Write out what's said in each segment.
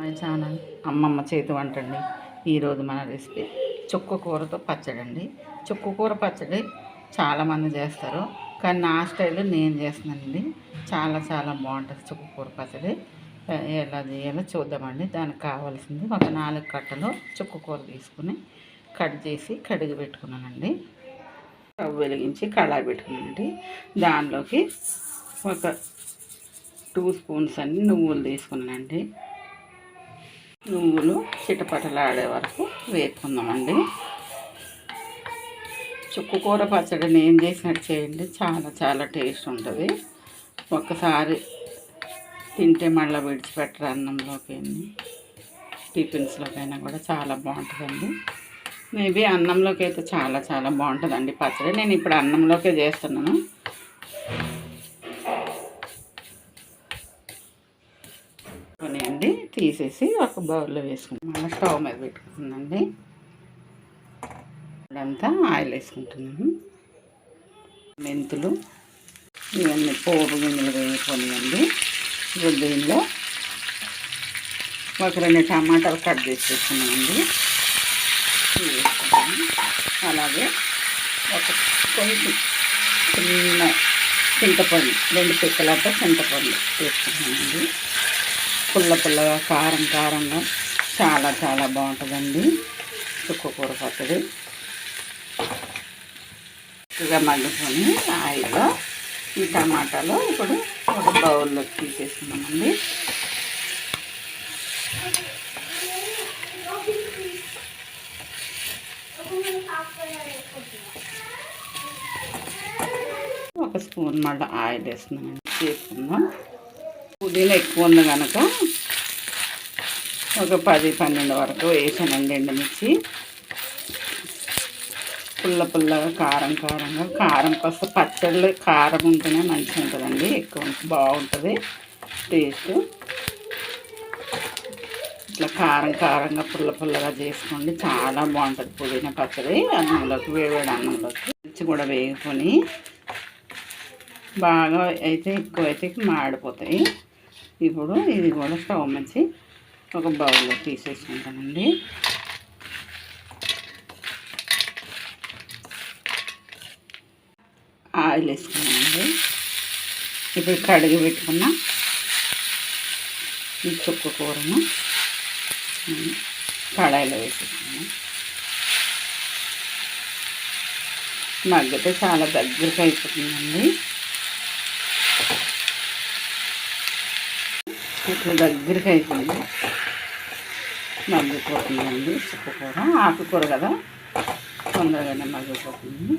My channel అమ్మమ్మ చేతి వంట అండి. ఈరోజు మన రెసిపీ. చుక్క కూరతో పచ్చడి అండి. చుక్క కూర పచ్చడి చాలామంది చేస్తారు. కానీ నా స్టైల్లో నేను చేస్తున్నానండి. చాలా చాలా బాగుంటుంది చుక్క కూర పచ్చడి. ఎలా చేయాలో చూద్దామండి. దానికి కావాల్సింది ఒక నాలుగు కట్టలు చుక్క కూర తీసుకుని కట్ చేసి కడిగి పెట్టుకున్నానండి. స్టవ్ వెలిగించి కళాయి పెట్టుకున్నానండి. దానిలోకి ఒక టూ స్పూన్స్ అన్ని నువ్వులు తీసుకున్నానండి. నువ్వులు చిటపటలాడే వరకు వేపుకుందామండి చుక్కకూర పచ్చడి నేను చేసినట్టు చేయండి చాలా చాలా టేస్ట్ ఉంటుంది. ఒక్కసారి తింటే మళ్ళీ విడిచిపెట్టరు అన్నంలోకి టిఫిన్స్లోకైనా కూడా చాలా బాగుంటుందండి. మేబీ అన్నంలోకి అయితే చాలా చాలా బాగుంటుందండి పచ్చడి. నేను ఇప్పుడు అన్నంలోకే చేస్తున్నాను. తీసేసి ఒక బౌల్లో వేసుకుంటాం. స్టవ్ మీద పెట్టుకుంటుందండి అదంతా ఆయిల్ వేసుకుంటున్నాను. మెంతులు ఇవన్నీ పోపు గింజలు వేసుకోనివ్వండి ఇప్పుడు దీనిలో ఒక రెండు టమాటాలు కట్ చేసి వేసుకున్నామండి వేసుకున్నాము అలాగే ఒక కొంచెం చిన్న చింతపండు రెండు పిక్కలతో చింతపండు వేసుకున్నామండి పుల్ల పుల్లగా కారం కారంగా చాలా చాలా బాగుంటుందండి. చుక్కకూర పచ్చడి. చక్కగా మగ్గుకొని ఆయిల్లో ఈ టమాటాలు ఇప్పుడు ఒక బౌల్లో తీసేసుకున్నామండి ఒక స్పూన్ మళ్ళీ ఆయిల్ వేసుకున్నామండి చేసుకుందాం పుదీనా ఎక్కువ ఉంది కనుక ఒక పది పన్నెండు వరకు వేసానండి ఎండుమిర్చి. పుల్ల పుల్లగా కారం కారంగా కారం కాస్త పచ్చళ్ళు కారం ఉంటేనే మంచిగా ఉంటుందండి ఎక్కువ బాగుంటుంది టేస్ట్. ఇట్లా కారం కారంగా పుల్ల పుల్లగా చేసుకోండి చాలా బాగుంటుంది పుదీనా పచ్చడి. అన్నంలోకి వేడివేడి అన్నంలోకి మిర్చి కూడా వేగుకొని బాగా అయితే ఎక్కువ అయితే మాడిపోతాయి. ఇప్పుడు ఇది కూడా స్టవ్ మంచి ఒక బౌల్లో తీసేసుకుంటామండి. ఆయిల్ వేసుకున్నామండి. ఇప్పుడు కడిగి పెట్టుకున్న ఈ చుక్క కూరను కడాయిలో వేసేసుకున్నాం మగ్గితే చాలా దగ్గరికి అయిపోతుందండి ఇట్లా దగ్గరికి అయిపోయింది మగ్గిపోతుందండి చుక్కకూర ఆకుకూర కదా. తొందరగానే మగ్గిపోతుంది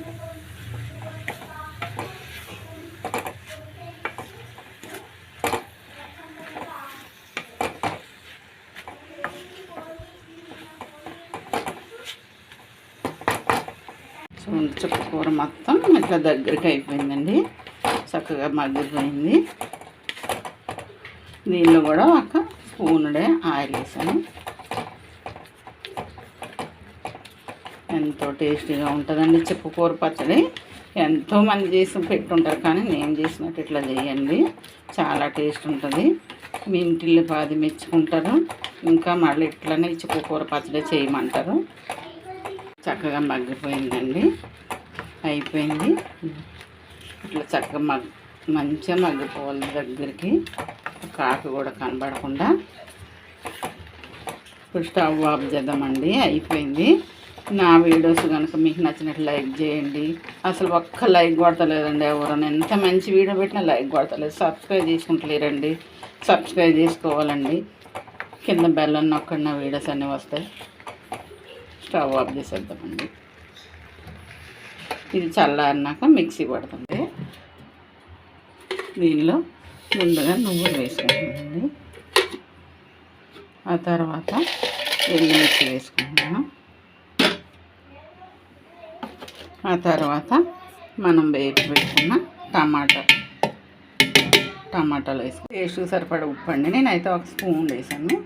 చూడండి చుక్కకూర మొత్తం ఇట్లా దగ్గరికి అయిపోయిందండి. చక్కగా మగ్గిపోయింది. దీనిలో కూడా ఒక స్పూనుడే ఆయిల్ వేసాను. ఎంతో టేస్టీగా ఉంటుందండి చిక్కుకూర పచ్చడి. ఎంతోమంది చేసి పెట్టుంటారు కానీ నేను చేసినట్టు ఇట్లా చేయండి చాలా టేస్ట్ ఉంటుంది. మీ ఇంటిల్లి పాది మెచ్చుకుంటారు. ఇంకా మళ్ళీ ఇట్లనే చిక్కుకూర పచ్చడి చేయమంటారు. చక్కగా మగ్గిపోయిందండి. అయిపోయింది. ఇట్లా చక్కగా మగ్ మంచిగా మగ్గిపోవాలి దగ్గరికి. కాకి కూడా కనబడకుండా ఇప్పుడు స్టవ్ ఆఫ్ చేద్దామండి అయిపోయింది. నా వీడియోస్ కనుక మీకు నచ్చినట్లు లైక్ చేయండి. అసలు ఒక్క లైక్ కొడతలేదండి ఎవరైనా ఎంత మంచి వీడియో పెట్టినా లైక్ కొడతలేదు. సబ్స్క్రైబ్ చేసుకుంటలేరండి. సబ్స్క్రైబ్ చేసుకోవాలండి. కింద బెల్లం నొక్కడ నా వీడియోస్ అన్నీ వస్తాయి. స్టవ్ ఆఫ్ చేసేద్దామండి. ఇది చల్లారినాక మిక్సీ పడుతుంది. దీనిలో ముందుగా నువ్వులు వేసుకుంటామండి ఆ తర్వాత ఎండుమిర్చి వేసుకుంటున్నాం ఆ తర్వాత మనం వేసి పెట్టుకున్న టమాటా టమాటాలు వేసుకుని టేస్ట్ సరిపడ ఉప్పు అండి. నేనైతే ఒక స్పూన్ వేసాను.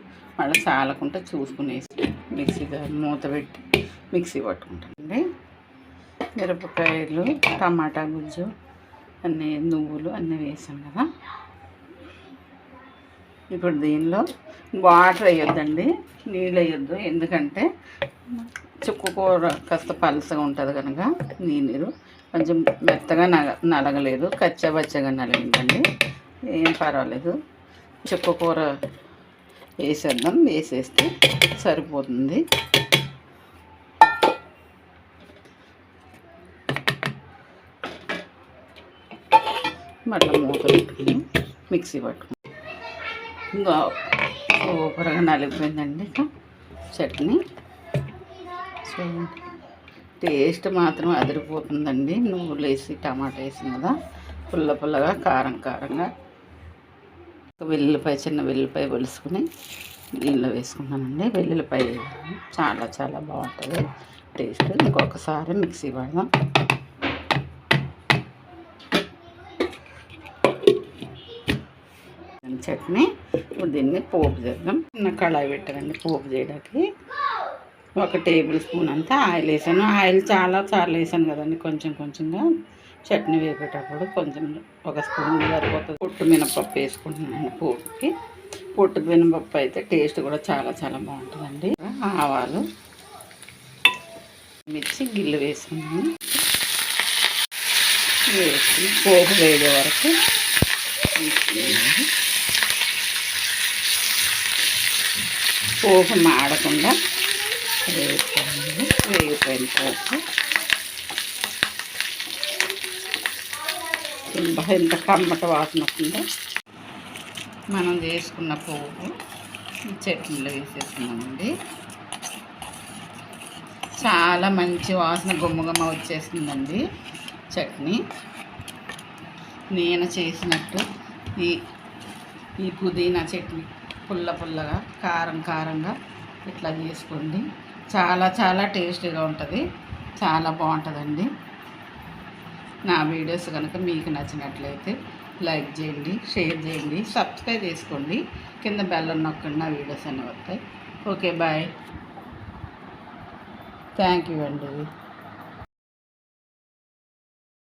మళ్ళీ చాలకుండా చూసుకుని వేసి మిక్సీ మూత పెట్టి మిక్సీ పట్టుకుంటానండి. మిరపకాయలు టమాటా గుజ్జు అన్నీ నువ్వులు అన్నీ వేసాం కదా. ఇప్పుడు దీనిలో వాటర్ వేయొద్దండి నీళ్ళు వేయొద్దు. ఎందుకంటే చుక్కు కూర కాస్త పలసగా ఉంటుంది కనుక నీరు కొంచెం మెత్తగా నగ నలగలేదు. కచ్చబచ్చగా నలిగిందండి. ఏం పర్వాలేదు. చుక్క కూర వేసేద్దాం. వేసేస్తే సరిపోతుంది. మళ్ళీ మూత పెట్టుకుని మిక్సీ పట్టుకుని ఇంకా సూపర్గా నలిగిపోయిందండి చట్నీ. సో టేస్ట్ మాత్రం అదిరిపోతుందండి. నువ్వులు వేసి టమాటా వేసింది కదా పుల్ల పుల్లగా కారం కారంగా. వెల్లుల్లిపాయ చిన్న వెల్లుల్లిపాయ పొలుసుకుని నీళ్ళు వేసుకున్నానండి వెల్లుల్లిపాయ చాలా చాలా బాగుంటుంది. టేస్ట్ ఇంకొకసారి మిక్సీ పడదాం చట్నీ. ఇప్పుడు దీన్ని పోపు చేద్దాం. చిన్న కళాయి పెట్టానండి పోపు చేయడానికి. ఒక టేబుల్ స్పూన్ అంతా ఆయిల్ వేసాను. ఆయిల్ చాలా చాలా వేసాను కదండి కొంచెం కొంచెంగా. చట్నీ వేపేటప్పుడు కొంచెం ఒక స్పూన్ సరిపోతుంది. పొట్టు మినపప్పు వేసుకుంటున్నాను పోపుకి. పొట్టు మినపప్పు అయితే టేస్ట్ కూడా చాలా చాలా బాగుంటుందండి. ఆవాలు. మిర్చి గిల్లు వేసుకున్నాను. వేసుకుని పోపు వేగే వరకు పోపు మాడకుండా వేగిపోయింది వేగిపోయిన పోపు. ఎంత కమ్మట వాసన వస్తుందో? మనం చేసుకున్న పోపు చట్నీలో వేసేస్తున్నామండి. చాలా మంచి వాసన గుమ్మగుమ్మ వచ్చేస్తుందండి చట్నీ. నేను చేసినట్టు ఈ ఈ పుదీనా చట్నీ. పుల్ల పుల్లగా కారం కారంగా ఇట్లా చేసుకోండి. చాలా చాలా టేస్టీగా ఉంటుంది. చాలా బాగుంటుందండి. నా వీడియోస్ కనుక మీకు నచ్చినట్లయితే లైక్ చేయండి షేర్ చేయండి సబ్స్క్రైబ్ చేసుకోండి. కింద బెల్ నొక్కండి నా వీడియోస్ అన్నీ వస్తాయి. Okay bye. థ్యాంక్ యూ అండి.